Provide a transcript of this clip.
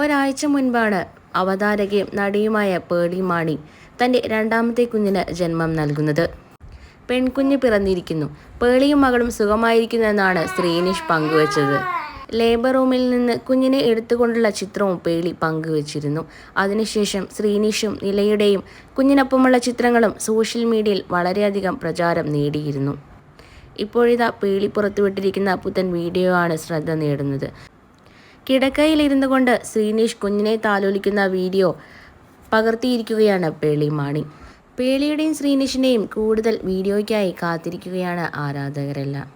ഒരാഴ്ച മുൻപാണ് അവതാരകയും നടിയുമായ പേളി മാണി തന്റെ രണ്ടാമത്തെ കുഞ്ഞിന് ജന്മം നൽകുന്നത്. പെൺകുഞ്ഞ് പിറന്നിരിക്കുന്നു. പേളിയും മകളും സുഖമായിരിക്കുന്നു എന്നാണ് ശ്രീനിഷ് പങ്കുവച്ചത്. ലേബർ റൂമിൽ നിന്ന് കുഞ്ഞിനെ എടുത്തുകൊണ്ടുള്ള ചിത്രവും പേളി പങ്കുവച്ചിരുന്നു. അതിനുശേഷം ശ്രീനിഷും നിലയുടെയും കുഞ്ഞിനൊപ്പമുള്ള ചിത്രങ്ങളും സോഷ്യൽ മീഡിയയിൽ വളരെയധികം പ്രചാരം നേടിയിരുന്നു. ഇപ്പോഴിതാ പേളി പുറത്തുവിട്ടിരിക്കുന്ന പുത്തൻ വീഡിയോ ആണ് ശ്രദ്ധ നേടുന്നത്. കിടക്കയിലിരുന്നു കൊണ്ട് ശ്രീനീഷ് കുഞ്ഞിനെ താലോലിക്കുന്ന വീഡിയോ പകർത്തിയിരിക്കുകയാണ് പേളി മാണി. പേളിയുടെയും ശ്രീനിഷിന്റെയും കൂടുതൽ വീഡിയോയ്ക്കായി കാത്തിരിക്കുകയാണ് ആരാധകരെല്ലാം.